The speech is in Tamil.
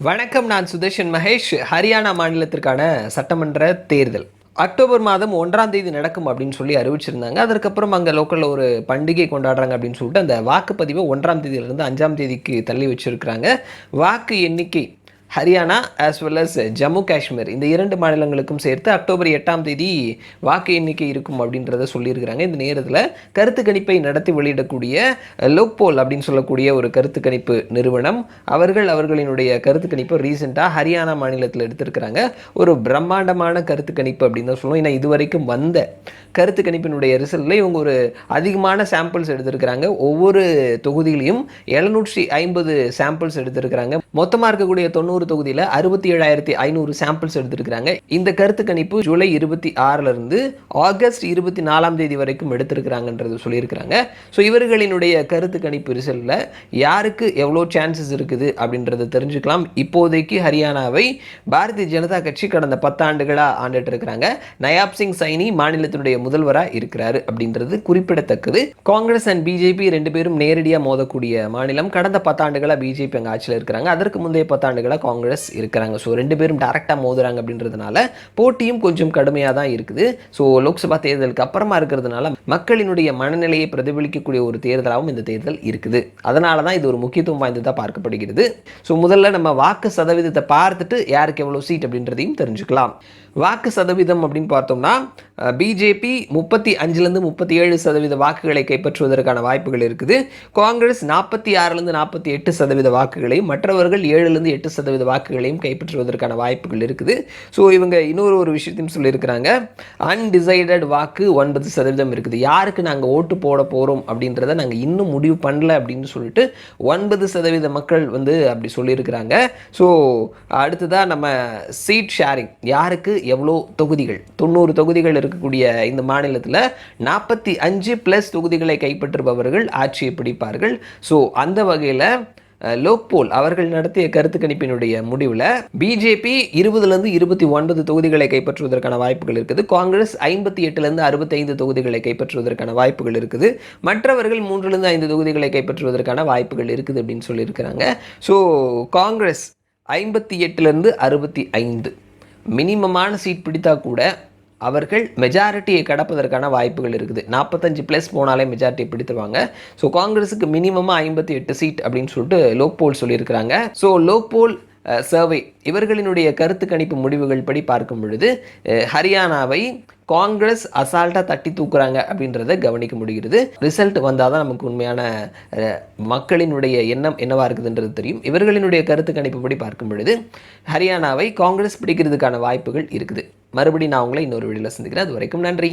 வணக்கம் நான் சுதர்ஷன் மகேஷ். ஹரியானா மாநிலத்திற்கான சட்டமன்ற தேர்தல். அக்டோபர் மாதம் ஒன்றாம் தேதி நடக்கும் அப்படின்னு சொல்லி அறிவிச்சிருந்தாங்க. அதற்கப்புறம் அங்கே லோக்கலில் ஒரு பண்டிகை கொண்டாடுறாங்க அப்படின்னு சொல்லிட்டு அந்த வாக்குப்பதிவை ஒன்றாம் தேதியிலிருந்து அஞ்சாம் தேதிக்கு தள்ளி வச்சுருக்கிறாங்க. வாக்கு எண்ணிக்கை Haryana as well as Jammu Kashmir. இந்த இரண்டு மாநிலங்களுக்கும் சேர்த்து அக்டோபர் எட்டாம் தேதி வாக்கு எண்ணிக்கை இருக்கும் அப்படின்றத சொல்லியிருக்கிறாங்க. இந்த நேரத்தில் கருத்து கணிப்பை நடத்தி வெளியிடக்கூடிய லோக்போல் அப்படின்னு சொல்லக்கூடிய ஒரு கருத்து கணிப்பு நிறுவனம் அவர்கள் அவர்களினுடைய கருத்து கணிப்பு ரீசெண்டாக ஹரியானா மாநிலத்தில் எடுத்திருக்கிறாங்க. ஒரு பிரம்மாண்டமான கருத்து கணிப்பு அப்படின்னு தான் சொல்லுவோம் ஏன்னா இதுவரைக்கும் வந்த கருத்து கணிப்பினுடைய ரிசல்ட்டில் இவங்க ஒரு அதிகமான சாம்பிள்ஸ் எடுத்திருக்கிறாங்க. ஒவ்வொரு தொகுதியிலையும் எழுநூற்றி ஐம்பது சாம்பிள்ஸ் எடுத்திருக்கிறாங்க. மொத்தமாக இருக்கக்கூடிய தொண்ணூறு தொகுதியில் அறுபத்தி ஏழாயிரத்தி ஐநூறு சாம்பிள்ஸ் எடுத்திருக்கிறாங்க. இந்த கருத்து கணிப்பு ஜூலை இருபத்தி ஆறுல இருந்து ஆகஸ்ட் இருபத்தி நாலாம் தேதி வரைக்கும் எடுத்திருக்கிறாங்கன்றது சொல்லியிருக்கிறாங்க. ஸோ இவர்களினுடைய கருத்து கணிப்பு ரிசல்ட்டில் யாருக்கு எவ்வளோ சான்சஸ் இருக்குது அப்படின்றத தெரிஞ்சுக்கலாம். இப்போதைக்கு ஹரியானாவை பாரதிய ஜனதா கட்சி கடந்த பத்தாண்டுகளாக ஆண்டுட்டு இருக்கிறாங்க. நயாப் சிங் சைனி மாநிலத்தினுடைய முதல்வராக இருக்கிறாரு அப்படின்றது குறிப்பிடத்தக்கது. காங்கிரஸ் அண்ட் பிஜேபி ரெண்டு பேரும் நேரடியாக மோதக்கூடிய மாநிலம். கடந்த பத்தாண்டுகளாக பிஜேபி அங்கே ஆட்சியில் இருக்கிறாங்க. அதற்கு முந்தைய பத்தாண்டுகளாக காங்கிரஸ் இருக்கிறாங்க. ஸோ ரெண்டு பேரும் டேரெக்டாக மோதுறாங்க அப்படின்றதுனால போட்டியும் கொஞ்சம் கடுமையாக தான் இருக்குது. ஸோ லோக்சபா தேர்தலுக்கு அப்புறமா இருக்கிறதுனால மக்களினுடைய மனநிலையை பிரதிபலிக்கக்கூடிய ஒரு தேர்தலாகவும் இந்த தேர்தல் இருக்குது. அதனால தான் இது ஒரு முக்கியத்துவம் வாய்ந்ததாக பார்க்கப்படுகிறது. ஸோ முதல்ல நம்ம வாக்கு சதவீதத்தை பார்த்துட்டு யாருக்கு எவ்வளோ சீட் அப்படின்றதையும் தெரிஞ்சுக்கலாம். வாக்கு சதவீதம் அப்படின்னு பார்த்தோம்னா பிஜேபி முப்பத்தி அஞ்சுலேருந்து முப்பத்தி ஏழு சதவீத வாக்குகளை கைப்பற்றுவதற்கான வாய்ப்புகள் இருக்குது. காங்கிரஸ் நாற்பத்தி ஆறுலேருந்து நாற்பத்தி எட்டு சதவீத வாக்குகளையும் மற்றவர்கள் ஏழுலேருந்து எட்டு சதவீத வாக்குகளையும் கைப்பற்றுவதற்கான வாய்ப்புகள் இருக்குது. ஸோ இவங்க இன்னொரு ஒரு விஷயத்தையும் சொல்லியிருக்கிறாங்க. அன்டிசைடட் வாக்கு ஒன்பது சதவீதம் இருக்குது. யாருக்கு நாங்கள் ஓட்டு போட போகிறோம் அப்படின்றத நாங்கள் இன்னும் முடிவு பண்ணல அப்படின்னு சொல்லிட்டு ஒன்பது சதவீத மக்கள் வந்து அப்படி சொல்லியிருக்கிறாங்க. ஸோ அடுத்ததாக நம்ம சீட் ஷேரிங் யாருக்கு எவ்வளோ தொகுதிகள்? தொண்ணூறு தொகுதிகள் இருக்கக்கூடிய இந்த மாநிலத்தில் நாற்பத்தி அஞ்சு ப்ளஸ் தொகுதிகளை கைப்பற்றுபவர்கள் ஆட்சியை பிடிப்பார்கள். ஸோ அந்த வகையில் லோக்போல் அவர்கள் நடத்திய கருத்து கணிப்பினுடைய முடிவில் பிஜேபி இருபதுலேருந்து இருபத்தி ஒன்பது தொகுதிகளை கைப்பற்றுவதற்கான வாய்ப்புகள் இருக்குது. காங்கிரஸ் ஐம்பத்தி எட்டுலேருந்து அறுபத்தைந்து தொகுதிகளை கைப்பற்றுவதற்கான வாய்ப்புகள் இருக்குது. மற்றவர்கள் மூன்றுலேருந்து ஐந்து தொகுதிகளை கைப்பற்றுவதற்கான வாய்ப்புகள் இருக்குது அப்படின்னு சொல்லியிருக்கிறாங்க. ஸோ காங்கிரஸ் ஐம்பத்தி எட்டுலேருந்து அறுபத்தி ஐந்து. மினிமமான சீட் பிடித்தா கூட அவர்கள் மெஜாரிட்டியை கடப்பதற்கான வாய்ப்புகள் இருக்குது. நாற்பத்தஞ்சு ப்ளஸ் போனாலே மெஜாரிட்டி பிடித்துருவாங்க. ஸோ காங்கிரஸுக்கு மினிமமாக ஐம்பத்தி எட்டு சீட் அப்படின்னு சொல்லிட்டு லோக்போல் சொல்லியிருக்கிறாங்க. ஸோ லோக்போல் சர்வே இவர்களினுடைய கருத்து கணிப்பு முடிவுகள் படி பார்க்கும் பொழுது ஹரியானாவை காங்கிரஸ் அசால்ட்டாக தட்டி தூக்குறாங்க அப்படின்றத கவனிக்க முடிகிறது. ரிசல்ட் வந்தால் தான் நமக்கு உண்மையான மக்களினுடைய எண்ணம் என்னவாக இருக்குதுன்றது தெரியும். இவர்களினுடைய கருத்து கணிப்புப்படி பார்க்கும் பொழுது ஹரியானாவை காங்கிரஸ் பிடிக்கிறதுக்கான வாய்ப்புகள் இருக்குது. மறுபடியும் நான் உங்களை இன்னொரு வீடியோவில் சந்திக்கிறேன். அது வரைக்கும் நன்றி.